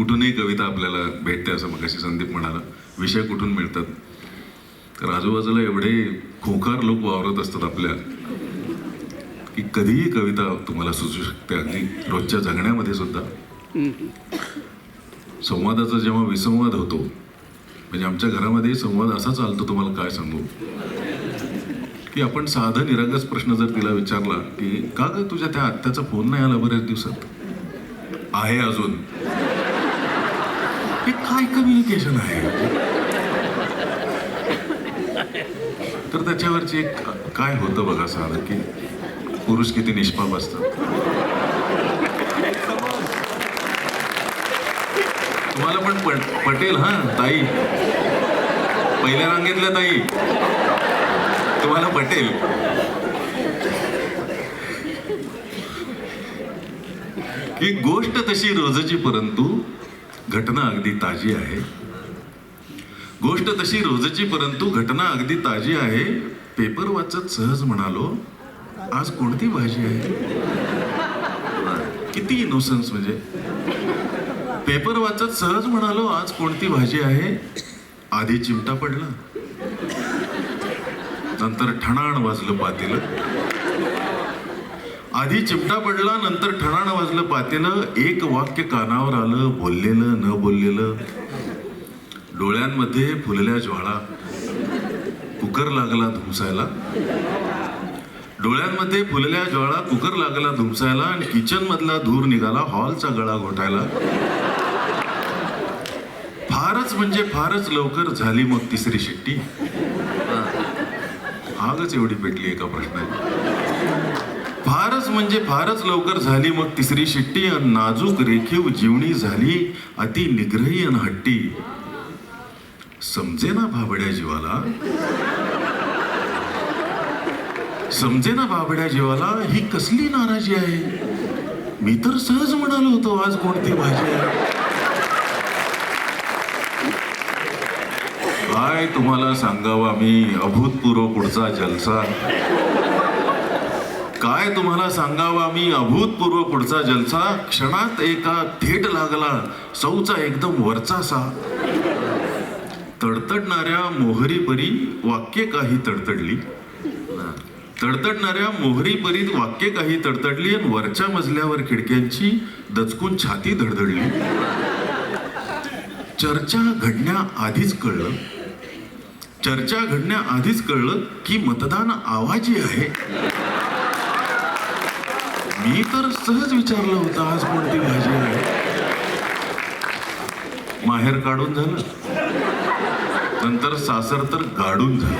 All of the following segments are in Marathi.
कुठूनही कविता आपल्याला भेटते असं मग संदीप म्हणाला. विषय कुठून मिळतात? तर आजूबाजूला एवढे खोकार लोक वावरत असतात आपल्या की कधीही कविता तुम्हाला सुचू शकते. अगदी रोजच्या जगण्यामध्ये सुद्धा. संवादाचा जेव्हा विसंवाद होतो म्हणजे आमच्या घरामध्ये संवाद असा चालतो तुम्हाला काय सांगू? की आपण साधा निरागस प्रश्न जर तिला विचारला की का ग तुझ्या त्या आत्याचा फोन नाही आला बऱ्याच दिवसात? आहे अजून. हे काय कम्युनिकेशन आहे. तर त्याच्यावरची एक काय होतं बघा साधं की पुरुष किती निष्पाप असतात. तुम्हाला पण पट पटेल हा ताई. पहिल्या रांगेतल्या ताई. तुम्हाला पटेल. ही गोष्ट तशी रोजची परंतु घटना अगदी ताजी आहे. गोष्ट तशी रोजची परंतु घटना अगदी ताजी आहे. पेपर वाचत सहज म्हणालो आज कोणती भाजी आहे? किती इनोसन्स म्हणजे. पेपर वाचत सहज म्हणालो आज कोणती भाजी आहे? आधी चिमटा पडला. नंतर ठणाण वाजलं पातील. आधी चिमटा पडला नंतर ठणाण वाजलं पातेलं एक वाक्य कानावर आलं बोललेलं न बोललेलं. डोळ्यांमध्ये फुलल्या ज्वाळा. कुकर लागला धुमसायला. डोळ्यांमध्ये फुलल्या ज्वाळा कुकर लागला धुमसायला आणि किचन मधला धूर निघाला हॉलचा गळा घोटायला. फारच म्हणजे फारच लवकर झाली मग तिसरी शिट्टी. आगच एवढी पेटली एका प्रश्नाची. फारच म्हणजे फारच लवकर झाली मग तिसरी शिट्टी अन नाजूक रेखीव जीवणी झाली अति निग्रही अन हट्टी. समजेना भाबड्या जीवाला? समजेना भाबड्या जीवाला ही कसली नाराजी आहे? मी तर सहज म्हणालो होतो आज कोणती भाजी आहे? काय तुम्हाला सांगावा मी अभूतपूर्व पुढचा जलसा. काय तुम्हाला सांगावा? मी अभूतपूर्व पुढचा जलसा क्षणात एका थेट लागला. सौचा एकदम वरचा सा तडतडणाऱ्या मोहरी परी वाक्य काही तडतडली. तडतडणाऱ्या मोहरी परीत वाक्य काही तडतडली आणि वरच्या मजल्यावर खिडक्यांची दचकून छाती धडधडली. चर्चा घडण्या आधीच कळलं. चर्चा घडण्या आधीच कळलं की मतदान आवाजी आहे. मी तर सहज विचारलं होतं आज कोणती भाजी आहे? माहेर काढून झालं. नंतर सासर तर गाडून झालं.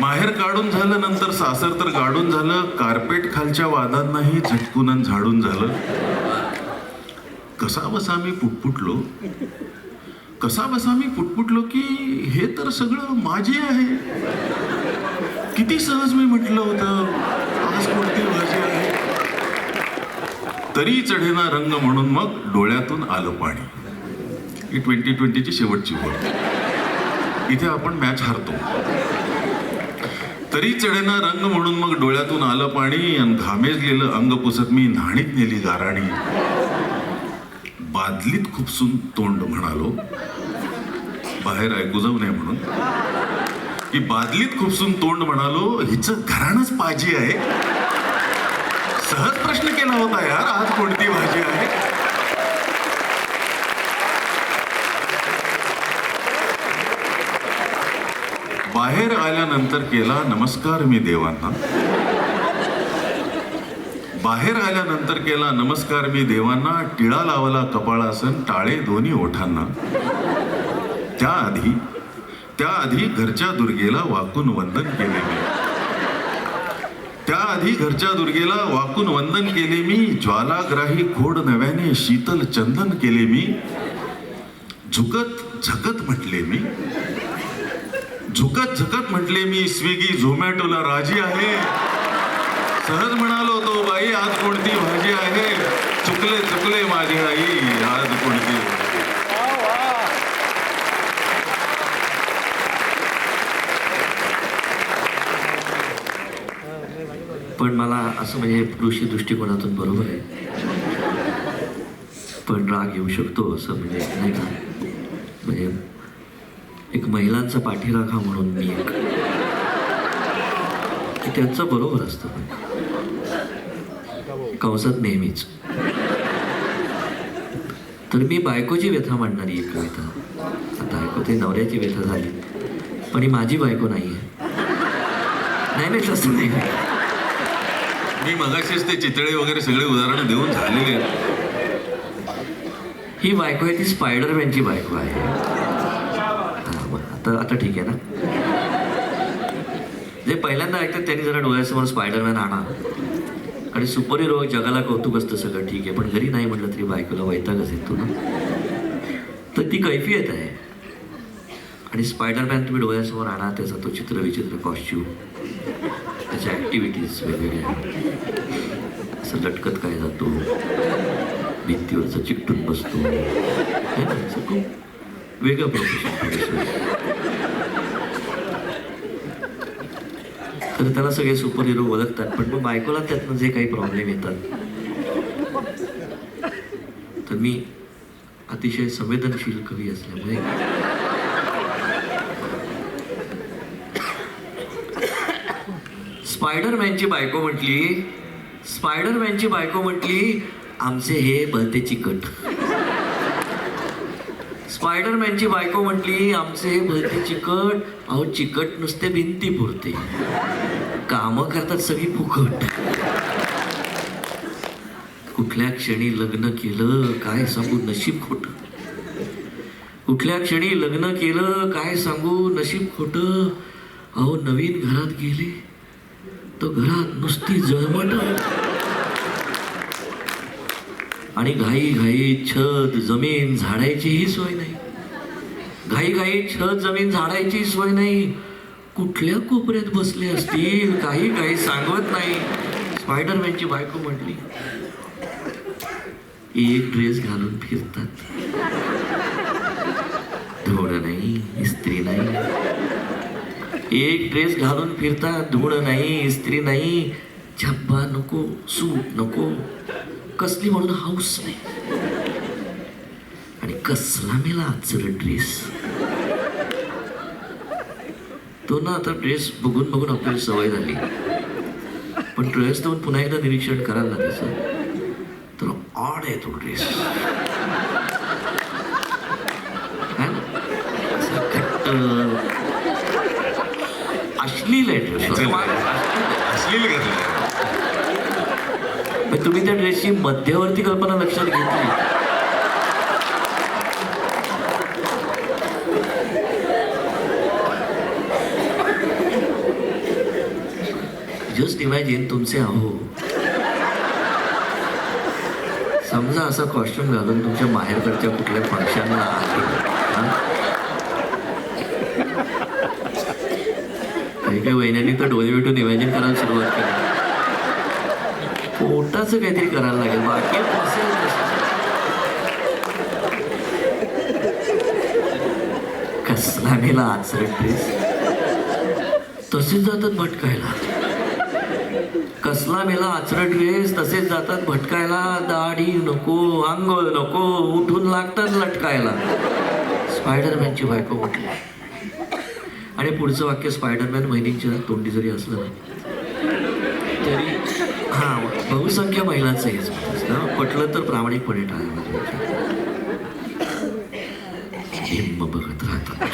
माहेर काढून झालं नंतर सासर तर गाडून झालं. कार्पेट खालच्या वादांनाही झटकून आणि झाडून झालं. कसा बसा मी पुटपुटलो? कसा बसा मी पुटपुटलो की हे तर सगळं माझे आहे. किती सहज मी म्हटलं होतं आज कोणती आहे. तरी चढेना रंग म्हणून मग डोळ्यातून आलं पाणी. ही ट्वेंटी ट्वेंटीची शेवटची गोष्ट इथे आपण मॅच हारतो. तरी चढेना रंग म्हणून मग डोळ्यातून आलं पाणी आणि घामेजलेलं अंग पुसत मी न्हाणीत नेली गाराणी. बादलीत खुपसून तोंड म्हणालो. बाहेर ऐकू जाऊ नये म्हणून. की बादलीत खुपसून तोंड म्हणालो हिचं घराणच पाजी आहे. सहज प्रश्न केला होता यार आज कोणती भाजी आहे? बाहेर आल्यानंतर केला नमस्कार मी देवांना. बाहेर आल्यानंतर केला नमस्कार मी देवांना टिळा लावला कपाळासन टाळे दोन्ही ओठांना. त्याआधी त्याआधी घरच्या दुर्गेला वाकून वंदन केले मी. त्याआधी घरच्या दुर्गेला वाकून वंदन केले मी. ज्वालाग्राही खोड नव्याने शीतल चंदन केले मी. झुकत झकत म्हटले मी. झुकत झकत म्हटले मी स्विगी झोमॅटोला राजी आहे. सहज म्हणालो तो बाई आज कोणती भाजी आहे? चुकले चुकले माझी आई आज कोणती भाजी पण मला असं म्हणजे कृषी दृष्टिकोनातून बरोबर आहे. पण राग येऊ शकतो असं म्हणजे नाही का? म्हणजे एक महिलांचा पाठीराखा म्हणून मी एक की त्यांचं बरोबर असतं पण. कंसात नेहमीच. तर मी बायकोची व्यथा मांडणारी एक कविता. आता ऐकू ते नवऱ्याची व्यथा झाली. पण ही माझी बायको नाही आहे नाही नाही तसं नाही. मी मगाशीच ते चितळे वगैरे सगळे उदाहरणं देऊन झालेले आहेत. ही बायको आहे ती स्पायडरमॅनची बायको आहे. हा, आता आता ठीक आहे ना? जे पहिल्यांदा ऐकतात त्यांनी जरा डोळ्यासमोर स्पायडरमॅन आणा. आणि सुपर हिरो जगाला कौतुक असतं सगळं ठीक आहे. पण घरी नाही म्हटलं तरी बायकोला वैतागच येतो ना? तर ती कैफियत आहे. आणि स्पायडरमॅन तुम्ही डोळ्यासमोर आणा त्याचा तो चित्रविचित्र कॉस्ट्यूम त्याच्या ॲक्टिव्हिटीज वेगवेगळ्या असं लटकत काय जातो? भिंतीवरचं चिकटून बसतो. खूप वेगळं प्रोफेशन तर त्याला सगळे सुपर हिरो ओळखतात पण मग बायकोला त्यातनं जे काही प्रॉब्लेम येतात. तर मी अतिशय संवेदनशील कवी असल्यामुळे स्पायडरमॅनची बायको म्हटली स्पायडरमॅनची बायको म्हटली आमचे हे भलते चिकट. स्पायडरमॅनची बायको म्हटली आमचे हे भलते चिकट अहो चिकट नुसते भिंती पुरते. कामं करतात सगळी फुकट. कुठल्या क्षणी लग्न केलं काय सांगू नशीब खोट. कुठल्या क्षणी लग्न केलं काय सांगू नशीब खोट. अहो नवीन घरात गेले. तर घरात नुसती जळमट. आणि घाई घाई छत जमीन झाडायचीही सोय नाही. घाई घाई छत जमीन झाडायची सोय नाही. कुठल्या कोपऱ्यात बसले असतील काही काही सांगत नाही. स्पायडरमॅनची बायको म्हटली एक ड्रेस घालून फिरतात. धोड नाही इस्त्री नाही. एक ड्रेस घालून फिरता धूळ नाही इस्त्री नाही छप्पा नको सूट नको कसली म्हणून हाऊस नाही. आणि कसला मेला आजचा ड्रेस. तो ना आता ड्रेस बघून बघून आपल्याला सवय झाली. पण ड्रेस देऊन पुन्हा एकदा निरीक्षण करायला त्याचं तर ऑड आहे तो ड्रेस. अश्लील अश्लील घातलं पण तुम्ही त्या ड्रेसची मध्यवर्ती कल्पना लक्षात घेतली. जस्ट इमॅजिन तुमचे अहो. समजा असा कॉस्ट्युम घालून तुमच्या माहेरकडच्या कुठल्या फंक्शनला आले हा? काही काही वहिन्यांनी तर डोळे भेटून इमॅजिन करायला सुरुवात केली. पोटाचं काहीतरी करायला लागेल. बाकी कसला नेला आचरट ड्रेस तसेच जातात भटकायला. कसला मेला आचरट ड्रेस तसेच जातात भटकायला. दाढी नको आंघोळ नको उठून लागतात लटकायला. स्पायडरमॅनची बायको म्हटली आणि पुढचं वाक्य स्पायडरमॅन महिनींच्या तोंडी जरी असलं ना तरी हा बहुसंख्य महिलांचं हेच ना पटलं तर प्रामाणिकपणे टाळायला हिम्म बघत राहतात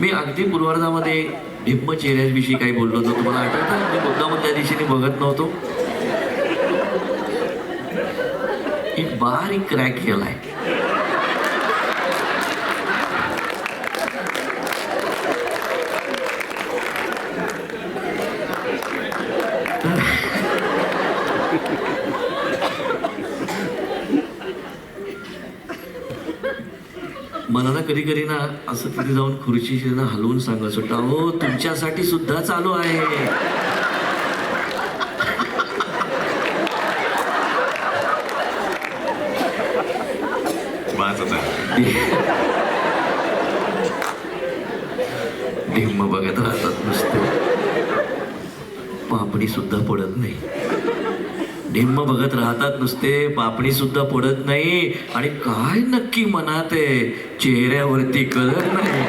मी अगदी पूर्वार्धामध्ये भिम्म चेहऱ्याविषयी काही बोललो होतो. तुम्हाला आठवतं? मी मुद्दामून त्या दिशेने बघत नव्हतो. एक बारीक क्रॅक केला आहे ना कधी कधी ना असं तिथे जाऊन खुर्चीशी ना हलवून सांगायचं होतं हो तुमच्यासाठी सुद्धा चालू आहे. बघत राहतात नुसते. पापणी सुद्धा पडत हातात नुसते पापणी सुद्धा पडत नाही आणि काय नक्की मनात आहे? चेहऱ्यावरती कलर नाही.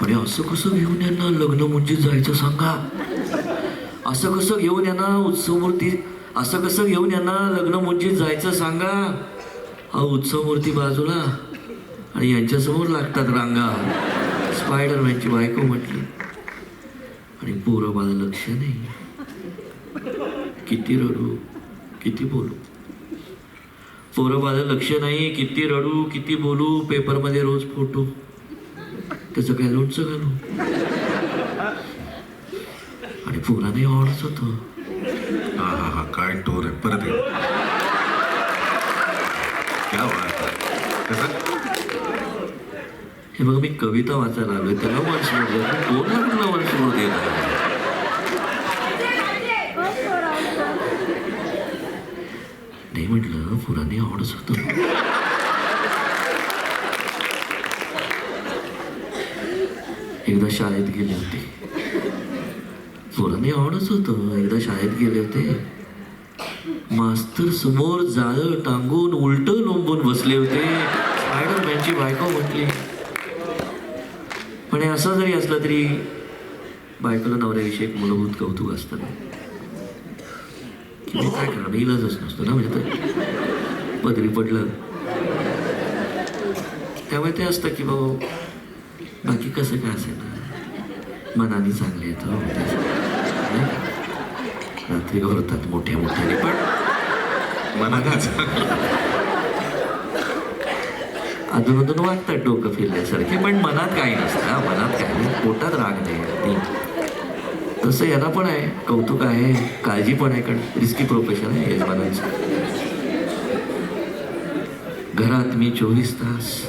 आणि असं कसं घेऊन यांना लग्न म्हणजे जायचं सांगा? असं कसं घेऊन यांना उत्सवमूर्ती असं कसं घेऊन यांना लग्न म्हणजे जायचं सांगा? हा उत्सवमूर्ती बाजूला आणि यांच्यासमोर लागतात रांगा. स्पायडरमॅनची बायको म्हटली. आणि पोरं माझं लक्ष नाही. किती रडू. किती बोलू? पोरं माझं लक्ष नाही किती रडू किती बोलू पेपरमध्ये रोज फोटो. त्याचं काय लोणचं घालू? आणि पोराने आवडत होतं. हा हा हा काय टोर आहे. परत. क्या हे बघा मी कविता वाचायला आलोय. त्याला वन सोड देत कोणाला तुला वन सोड देत आहे? नाही म्हटलं पोराने आवडच होतं एकदा शाळेत गेले होते पोराने आवडच होतं एकदा शाळेत गेले होते मास्तर समोर जाळं टांगून उलट लोंबून बसले होते स्पायडरमॅनची बायको म्हटली पण हे असं जरी असलं तरी बायकोला नवऱ्याविषयी एक मूलभूत कौतुक असतं की काय करणार इलाजच नसतो ना म्हणजे तर पदरी पडलं. त्यामुळे ते असतं की बाबा बाकी कसं काय असेल? ना मनाने चांगले येतं हो, रात्री घोरतात मोठ्या मोठ्याने पण मनाला अजून अजून वाटतात डोकं फिरल्यासारखे पण मनात काही नसतं मनात काही नाही. पोटात राग नाही तसं याला पण आहे. कौतुक आहे काळजी पण आहे कारण रिस्की प्रोफेशन आहे यजमानांचं. घरात मी चोवीस तास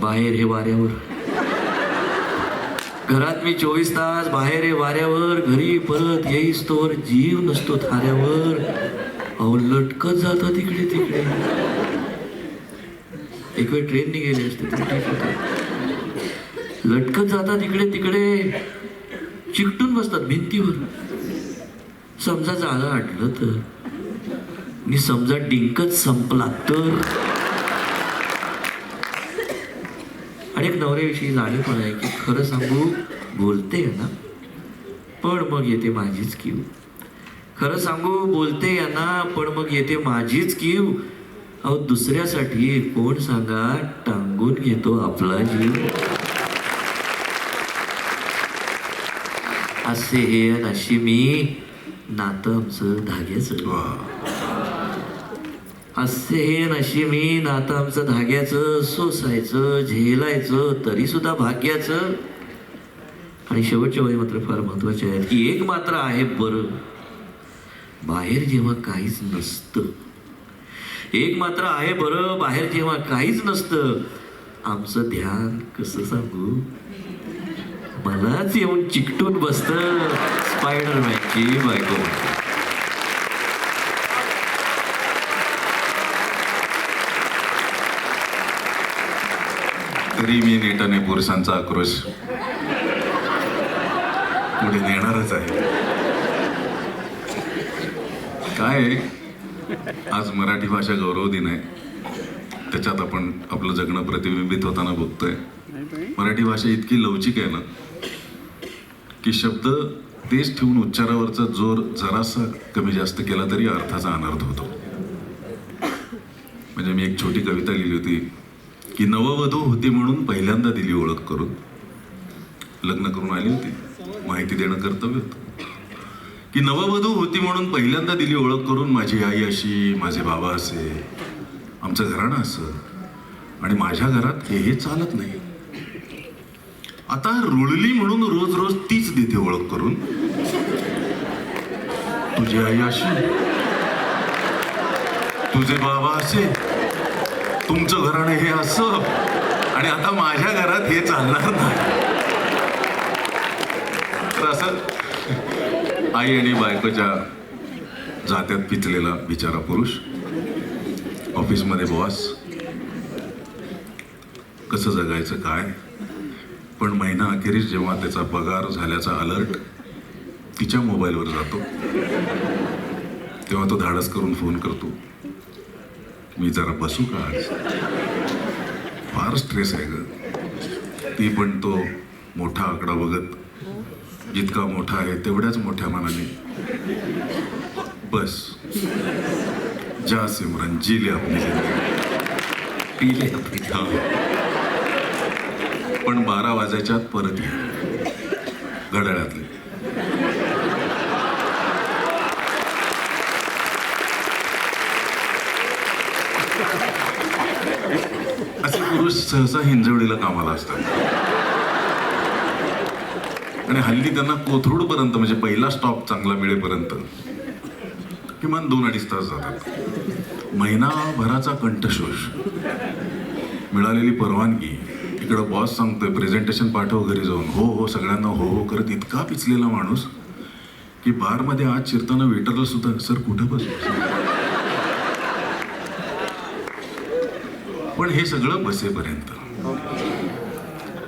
बाहेर हे वाऱ्यावर. घरात मी चोवीस तास बाहेर हे वाऱ्यावर घरी परत येईस तोवर जीव नसतो थाऱ्यावर. अहो लटकत जातं तिकडे तिकडे. एक वेळ ट्रेनने गेले असते लटकत जातात इकडे तिकडे. चिकटून बसतात भिंतीवर. समजा जागा आटलं तर. मी समजा डिंकच संपला तर. आणि एक नवऱ्याविषयी जाणीव पण आहे की खरं सांगू बोलते ना. पण मग येते माझीच कीव. खरं सांगू बोलते ना पण मग येते माझीच कीव. अहो दुसऱ्यासाठी कोण सांगा टांगून घेतो आपला जीव. असे हे अशी मी नातं आमचं धाग्याचं. असे हे अन अशी मी नातं आमचं धाग्याचं सोसायचं झेलायचं तरी सुद्धा भाग्याचं. आणि शेवटच्या वेळी मात्र फार महत्त्वाचे आहेत की एक मात्र आहे बरं. बाहेर जेव्हा काहीच नसतं. एक मात्र आहे बरं बाहेर जेव्हा काहीच नसतं. आमचं ध्यान कसं सांगू? मलाच येऊन चिकटून बसतं स्पायडरमॅनची बायको. तरी मी नेटाने पुरुषांचा आक्रोश पुढे नेणारच आहे. काय? आहे? आज मराठी भाषा गौरव दिन आहे. त्याच्यात आपण आपलं जगणं प्रतिबिंबित होताना बघतोय. मराठी भाषा इतकी लवचिक आहे ना की शब्द तेच ठेवून उच्चारावरचा जोर जरासा कमी जास्त केला तरी अर्थाचा अनर्थ होतो. म्हणजे मी एक छोटी कविता लिहिली होती की नववधू होती म्हणून पहिल्यांदा दिली ओळख करून. लग्न करून आली होती माहिती देणं कर्तव्य होतं. की नववधू होती म्हणून पहिल्यांदा दिली ओळख करून माझी आई अशी माझे बाबा असे आमचं घराणं असं आणि माझ्या घरात हे हे चालत नाही. आता रुळली म्हणून रोज रोज तीच देते ओळख करून. तुझी आई अशी. तुझे बाबा असे. तुमचं घराणं हे असं. आणि आता माझ्या घरात हे चालणार नाही. तर असं आई आणि बायकोच्या जात्यात पिचलेला बिचारा पुरुष. ऑफिसमध्ये बॉस. कसं जगायचं काय? पण महिना अखेरीस जेव्हा त्याचा पगार झाल्याचा अलर्ट तिच्या मोबाईलवर जातो. तेव्हा तो धाडस करून फोन करतो. मी जरा बसू का आज? फार स्ट्रेस आहे ग. ती पण तो मोठा आकडा बघत जितका मोठा आहे तेवढ्याच मोठ्या मनाने बस जा सिमरन जिले आपली जिंदगी. पिले आपली. पण बारा वाजायच्या आत परत या घड्याळातले. असे पुरुष सहसा हिंजवडीला कामाला असतात. आणि हल्ली त्यांना कोथरूडपर्यंत म्हणजे पहिला स्टॉप चांगला मिळेपर्यंत किमान दोन अडीच तास जातात. महिनाभराचा कंठशोष. मिळालेली परवानगी इकडं बॉस सांगतोय प्रेझेंटेशन पाठव घरी जाऊन. हो हो सगळ्यांना हो हो करत इतका पिचलेला माणूस की बारमध्ये आज शिरताना वेटरला सुद्धा सर कुठं बसू? पण हे सगळं बसेपर्यंत.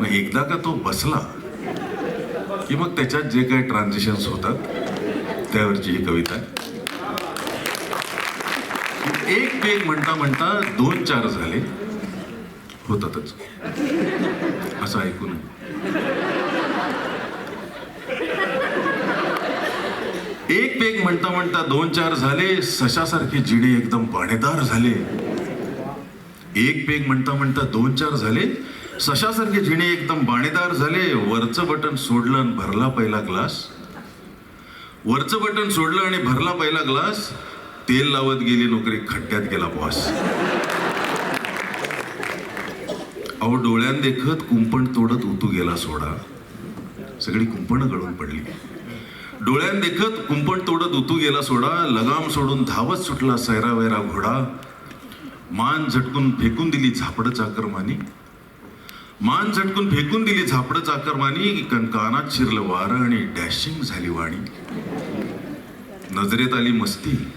मग एकदा का तो बसला की मग त्याच्यात जे काही ट्रान्झिशन्स होतात त्यावरची ही कविता एक पेग म्हणता म्हणता दोन चार झाले. होतातच. असं ऐकू नये. एक पेग म्हणता म्हणता दोन चार झाले सशासारखे जिडे एकदम पाणेदार झाले. एक पेग म्हणता म्हणता दोन चार झाले सशासारखे जिणे एकदम बाणेदार झाले. वरचं बटन सोडलं आणि भरला पहिला ग्लास. वरचं बटन सोडलं आणि भरला पहिला ग्लास. तेल लावत गेली नोकरी खड्ड्यात गेला बॉस अहो डोळ्यांदेखत कुंपण तोडत उतू गेला सोडा. सगळी कुंपणं गळून पडली. डोळ्यांदेखत कुंपण तोडत उतू गेला सोडा. लगाम सोडून धावत सुटला सैरा वैरा घोडा. मान झटकून फेकून दिली झापडं चाकरमानी. मान झटकून फेकून दिली झापडं चाकरमानी. कणकानात शिरलं वारं आणि डॅशिंग झाली वाणी. नजरेत आली मस्ती.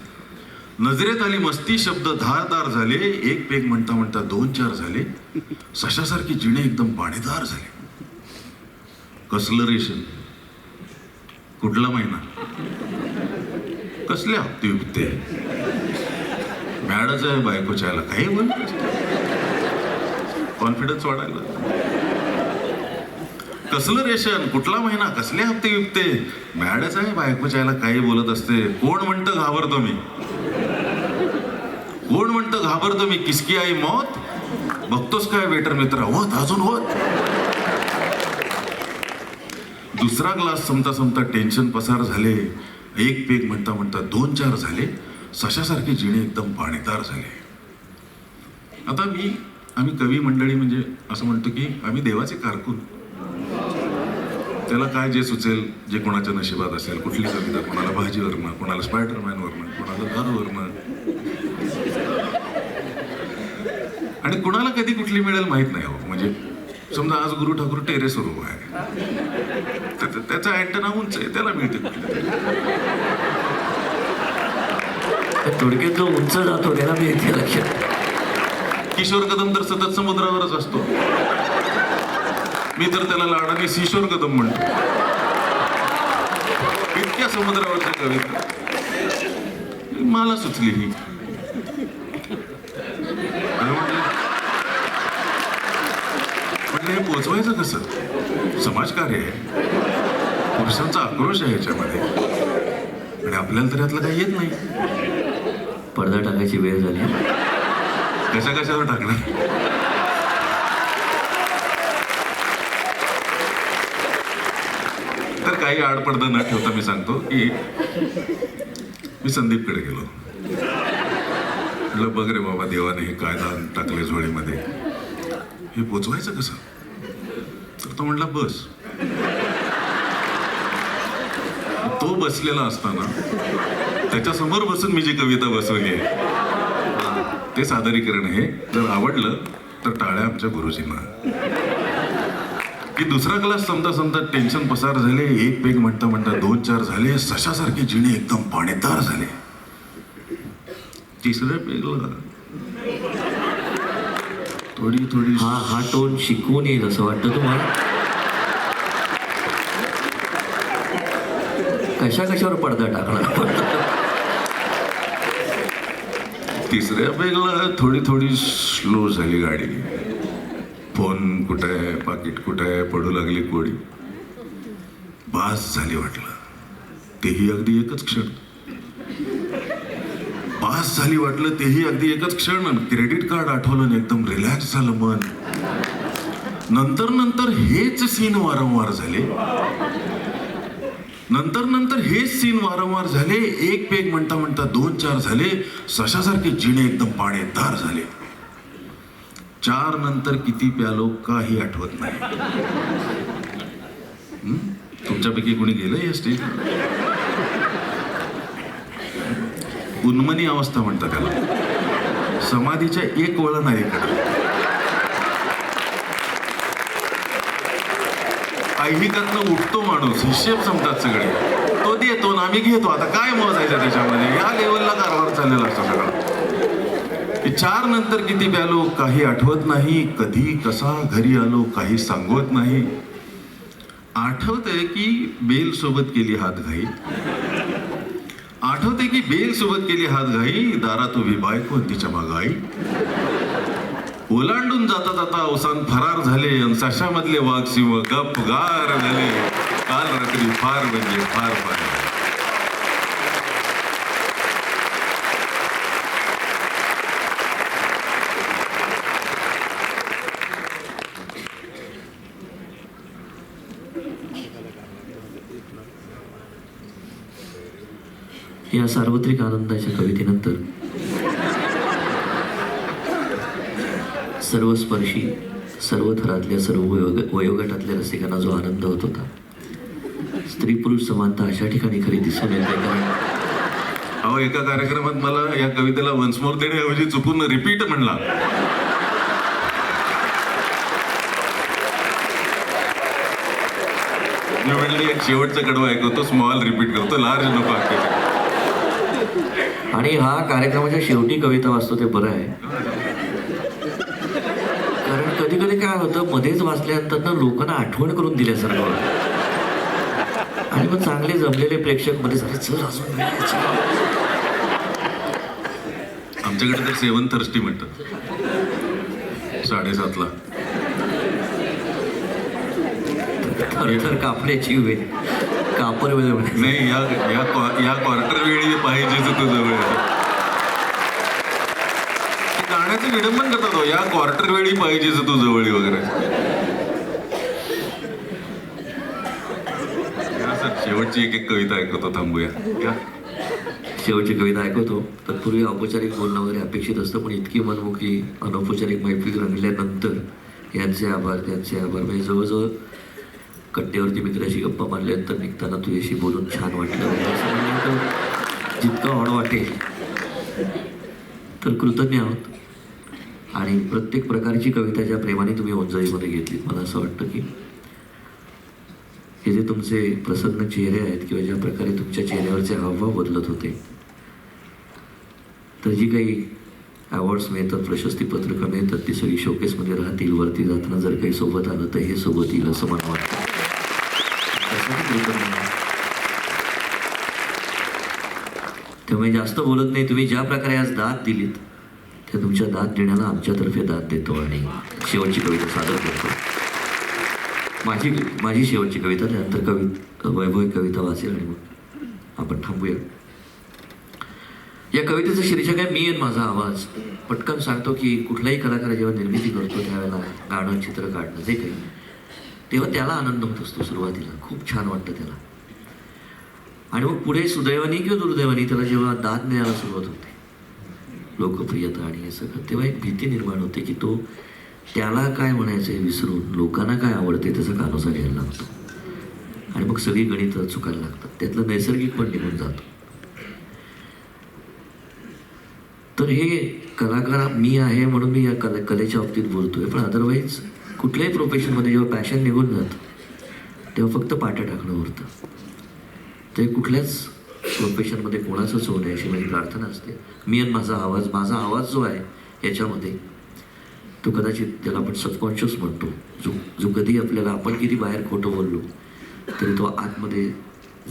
नजरेत आली मस्ती शब्द धारदार झाले एक पेग म्हणता म्हणता दोन चार झाले. सशासारखी जिणे एकदम पाणीदार झाले. कसलं रेशन? कुठला महिना? कसले हप्ते बिप्ते? मॅडच आहे बायकोच्या याला काही बोल. कॉन्फिडन्स वाढायला. कसलं रेशन? कुठला महिना? कसले हप्ते बिप्ते? मॅडच आहे बायकोच्या याला काही बोलत असते. कोण म्हणतं घाबरतो मी? कोण म्हणतं घाबरतो मी किसकी आई मौत? बघतोस काय वेटर मित्र? होत अजून होत दुसरा ग्लास संपता संपता टेन्शन पसार झाले. एक पेग म्हणता म्हणता दोन चार झाले. सशासारखे जिणे एकदम पाणीदार झाले. आता मी आम्ही कवी मंडळी म्हणजे असं म्हणतो की आम्ही देवाचे कारकून. त्याला काय जे सुचेल जे कोणाच्या नशिबात असेल कुठली कविता कोणाला भाजीवरनं कोणाला स्पायडरमॅनवरनं कोणाला घरवरनं आणि कुणाला कधी कुठली मिळेल माहीत नाही हो. म्हणजे समजा आज गुरु ठाकूर टेरेसवर उभा आहे. तर त्याचा अँटना उंच आहे त्याला मिळते थोडक्यात जो उंच जातो त्याला मी इथे लक्षात. किशोर कदम तर सतत समुद्रावरच असतो. मी तर त्याला लाडाने सिशोर कदम म्हणतो. इतक्या समुद्रावरच्या कविता. मला सुचली ही आणि म्हटलं हे पोचवायचं कसं? समाजकार्य आहे. पुरुषांचा आक्रोश आहे याच्यामध्ये. आणि आपल्याला तर यातलं काही येत नाही. पडदा टाकायची वेळ झाली. कशा कशावर टाकणार? तर काही आडपडदा न ठेवता मी सांगतो की मी संदीपकडे गेलो. म्हटलं बघ रे बाबा देवाने हे कायदा टाकले झोळीमध्ये. हे पोचवायचं कसं? तर तो म्हटला बस. तो बसलेला असताना त्याच्यासमोर बसून मी जी कविता बसवली आहे ते सादरीकरण हे जर आवडलं तर टाळ्या आमच्या गुरुजींना. की दुसरा क्लास समता समता टेन्शन पसार झाले एक पेग म्हणता म्हणता दोन चार झाले सशासारखे जिणे एकदम पाणीदार झाले. तिसऱ्या पेगला थोडी थोडी. हा हा टोन शिकवून येईल असं वाटतं तुम्हाला? कशा कशावर पडदा टाकणार? तिसऱ्या पेगला थोडी थोडी स्लो झाली गाडी. फोन कुठं आहे पाकिट कुठं आहे पडू लागली कोडी. बास झाली वाटलं. तेही अगदी एकच क्षण. पास झाली वाटलं तेही अगदी एकच क्षण. क्रेडिट कार्ड आठवलं आणि एकदम रिलॅक्स झालं मन. नंतर नंतर हेच सीन वारंवार झाले. नंतर नंतर हेच सीन वारंवार झाले. एक पेग म्हणता म्हणता दोन चार झाले. सशासारखे जिणे एकदम पाणेदार झाले. चार नंतर किती प्यालो काही आठवत नाही. तुमच्यापैकी कोणी गेलं या स्टेज उन्मनी अवस्था म्हणतात त्याला. समाधीच्या एक वळण आहे इकडे. ऐहिकातनं उठतो माणूस हिशेब संपतात सगळे. तो देतो ना आम्ही घेतो. आता काय मोजायचं त्याच्यामध्ये? या लेवलला कारभार चाललेला असतो सगळा. चार नंतर किती प्यालो काही आठवत नाही कधी कसा घरी आलो काही सांगवत नाही. आठवत आहे की बेल सोबत केली हात घाई. आठवते की बेल सोबत केली हात घाई दारात उभी बायको तिच्या मागं आई. ओलांडून जाता जाता अवसान फरार झाले अन सशामधले वाघ सिंह गप गार झाले. काल रात्री फार म्हणजे फार फार या सार्वत्रिक आनंदाच्या कवितेनंतर सर्वस्पर्शी सर्व थरातल्या सर्व वयोग वयोगटातल्या रसिकांना जो आनंद होत होता स्त्री पुरुष समानता अशा ठिकाणी खरी दिसून येते कारण अहो एका कार्यक्रमात मला या कवितेला वन्स मोर देण्याऐवजी चुकून रिपीट म्हणला. मी म्हणले एक शेवटचं कडवा ऐकवतो स्मॉल रिपीट करतो लार्ज नको ऐकायचं आणि हा कार्यक्रमाच्या शेवटी कविता वाचतो ते बरं आहे. कारण कधी कधी काय होतं मध्येच वाचल्यानंतर ना लोकांना आठवण करून दिल्यासारखं होतं. आणि मग चांगले जमलेले प्रेक्षकमध्ये चल अजून आमच्याकडे तर सेवन थर्स्टी म्हणतात. साडेसातला. थरथर कापण्याची वेळ. कापर वेळ नाही या या या क्वार्टर वेळी पाहिजेच तू जवळ गाण्याचं विडंबन करतात हो या क्वार्टर वेळी पाहिजेच तू जवळ वगैरे. शेवटची एक एक कविता ऐकतो थांबूया. शेवटची कविता ऐकवतो तत्पूर्वी औपचारिक बोलणं वगैरे अपेक्षित असतं पण इतकी मनमुखी अनौपचारिक मैफिल रंगल्यानंतर यांचे आभार त्यांचे आभार. म्हणजे जवळजवळ कट्ट्यावरती मित्राशी गप्पा मारल्यानंतर निघताना तुझ्याशी बोलून छान वाटलं. असं म्हणलं जितकं आवड वाटेल तर कृतज्ञ आहोत. आणि प्रत्येक प्रकारची कविता ज्या प्रेमाने तुम्ही ओंजाईमध्ये घेतली मला असं वाटतं की हे जे तुमचे प्रसन्न चेहरे आहेत किंवा ज्या प्रकारे तुमच्या चेहऱ्यावरचे हावभाव बदलत होते तर जी काही अवॉर्ड्स मिळतात प्रशस्तीपत्रकं मिळतात ती सगळी शोकेसमध्ये राहतील वरती जाताना जर काही सोबत आलं तर हे सोबत येईल असं मला वाटतं. त्यामुळे जास्त बोलत नाही. तुम्ही ज्या प्रकारे आज दाद दिलीत त्या तुमच्या दाद देण्याला आमच्यातर्फे दाद देतो आणि शेवटची कविता सादर करतो. माझी माझी शेवटची कविता त्यानंतर कवि वैभव कविता वाचेल आणि मग आपण थांबूया. या कवितेचं शीर्षक आहे मी आणि माझा आवाज. पटकन सांगतो की कुठलाही कलाकार जेव्हा निर्मिती करतो त्यावेळेला गाणं चित्र काढणं जे काही. तेव्हा त्याला आनंद होत असतो सुरुवातीला. खूप छान वाटतं त्याला. आणि मग पुढे सुदैवानी किंवा दुर्दैवानी त्याला जेव्हा दाद न्यायला सुरुवात होते लोकप्रियता आणि हे सगळं तेव्हा एक भीती निर्माण होते की तो त्याला काय म्हणायचं हे विसरून लोकांना काय आवडते त्याचा कानोसा घ्यायला लागतो. आणि मग सगळी गणित चुकायला लागतात. त्यातलं नैसर्गिक पण निघून जातो. तर हे कलाकार मी आहे म्हणून मी या कले कलेच्या बाबतीत बोलतोय. पण अदरवाईज कुठल्याही प्रोफेशनमध्ये जेव्हा पॅशन निघून जातं तेव्हा फक्त पाट्या टाकणं उरतं. ते कुठल्याच प्रोफेशनमध्ये कोणाचंच होऊ नये अशी माझी प्रार्थना असते. मी आणि माझा आवाज माझा आवाज जो आहे याच्यामध्ये तो कदाचित त्याला आपण सबकॉन्शियस म्हणतो. जो जो कधी आपल्याला आपण किती बाहेर खोटं बोललो तरी तो आतमध्ये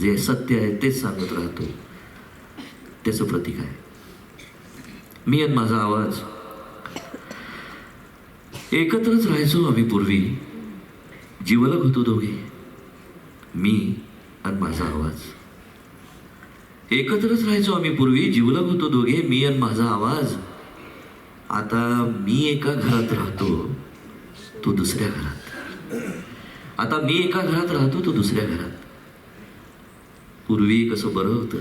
जे सत्य आहे तेच सांगत राहतो. त्याचं प्रतीक आहे. मी आणि माझा आवाज एकत्रच राहायचो आम्ही पूर्वी. जीवलग होतो दोघे. मी आणि माझा आवाज. एकत्रच राहायचो आम्ही पूर्वी जीवलग होतो दोघे मी आणि माझा आवाज. आता मी एका घरात राहतो तो दुसऱ्या घरात. आता मी एका घरात राहतो तो दुसऱ्या घरात. पूर्वी कसं बरं होतं?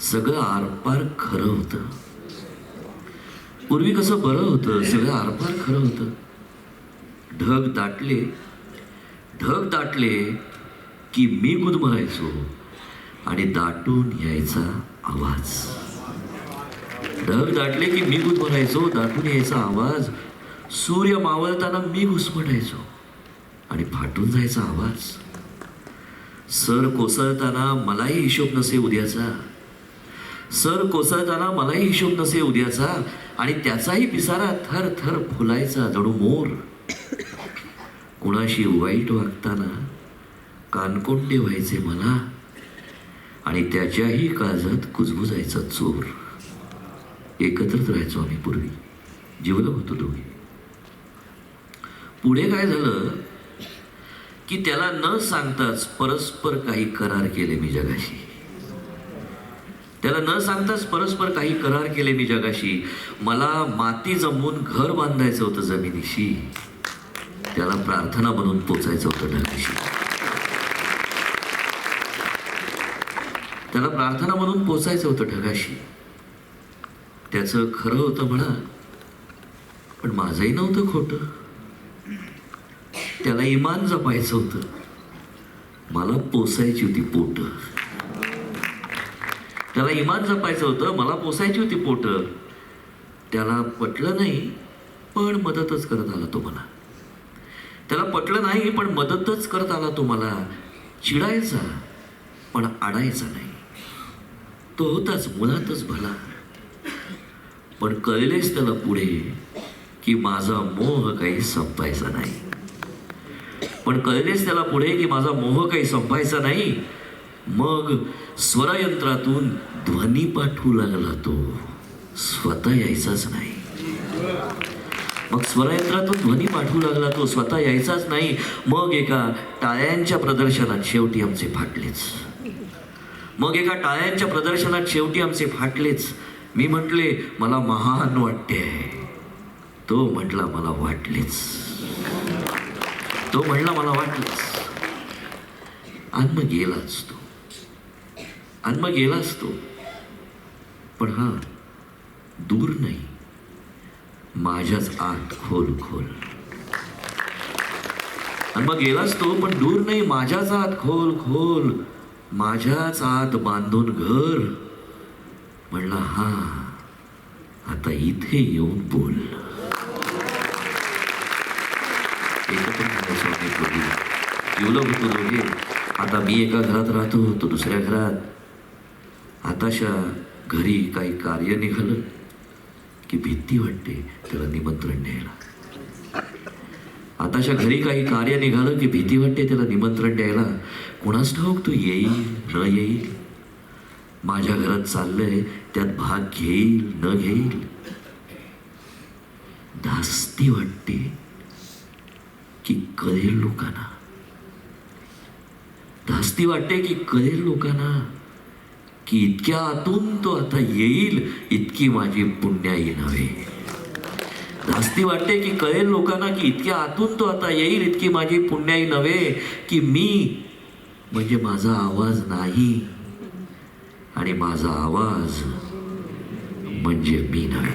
सगळं आरपार खरं होतं. पूर्वी कसं बरं होतं? सगळं आरपार खरं होतं. ढग दाटले. ढग दाटले की मी गुदमरायचो आणि दाटून यायचा आवाज. ढग दाटले की मी गुदमरायचो दाटून यायचा आवाज. सूर्य मावळताना मी घुसमटायचो आणि फाटून जायचा आवाज. सर कोसळताना मलाही हिशोब नसे उद्याचा. सर कोसळताना मलाही हिशोब नसे उद्याचा आणि त्याचाही पिसारा थर थर फुलायचा जणू मोर. कुणाशी वाईट वागताना कानकोंडे व्हायचे मला. आणि त्याच्याही काळजात कुजबुजायचा चोर. एकत्रच राहायचो आम्ही पूर्वी. जिवलं होतो दोघे. पुढे काय झालं? की त्याला न सांगताच परस्पर काही करार केले मी जगाशी. त्याला न सांगताच परस्पर काही करार केले मी जगाशी. मला माती जमवून घर बांधायचं होतं जमिनीशी. त्याला प्रार्थना म्हणून पोचायचं होतं ढगाशी त्याला प्रार्थना म्हणून पोचायचं होतं ढगाशी. त्याचं खरं होतं म्हणा पण माझंही नव्हतं खोटं. त्याला इमान जपायचं होतं. मला पोसायची होती पोट. त्याला इमान जपायचं होतं मला पोसायची होती पोट. त्याला पटलं नाही पण मदतच करत आला तो मला. त्याला पटलं नाही पण मदतच करत आला तो मला. चिडायचा पण आडायचा नाही. तो होताच मुलातच भला. पण कळलेच त्याला पुढे की माझा मोह काही संपायचा नाही. पण कळलेच त्याला पुढे की माझा मोह काही संपायचा नाही. मग स्वरयंत्रातून ध्वनी पाठवू लागला तो. स्वतः यायचाच नाही. मग स्वरयंत्रातून ध्वनी पाठवू लागला तो. स्वतः यायचाच नाही. मग एका टाळ्यांच्या प्रदर्शनात शेवटी आमचे फाटलेच. मग एका टाळ्यांच्या प्रदर्शनात शेवटी आमचे फाटलेच. मी म्हटले मला महान वाटते. तो म्हटला मला वाटलेच. तो म्हणला मला वाटलेच. आणि मग गेलाच तो. आणि मग गेला असतो. पण हा दूर नाही. माझ्याच आत खोल खोल. आणि मग गेलाच तो पण दूर नाही. माझ्याच आत खोल खोल. माझ्याच आत बांधून घर. म्हणला हा आता इथे येऊन बोल. एकत्र होतो दोघे. आता मी एका घरात राहतो तो दुसऱ्या घरात. आताशा घरी काही कार्य निघालं की भीती वाटते त्याला निमंत्रण द्यायला. आताशा घरी काही कार्य निघालं की भीती वाटते त्याला निमंत्रण द्यायला. कुणास ठाऊक तू येईल न येईल? माझ्या घरात चाललंय त्यात भाग घेईल न घेईल? धास्ती वाटते की कळेल लोकांना. धास्ती वाटते की कळेल लोकांना. की इतक्या आतून तो आता येईल इतकी माझी पुण्याई नव्हे. धास्ती वाटते की कळेल लोकांना की इतक्या आतून तो आता येईल इतकी माझी पुण्याई नव्हे की मी म्हणजे माझा आवाज नाही. आणि माझा आवाज म्हणजे मी नव्हे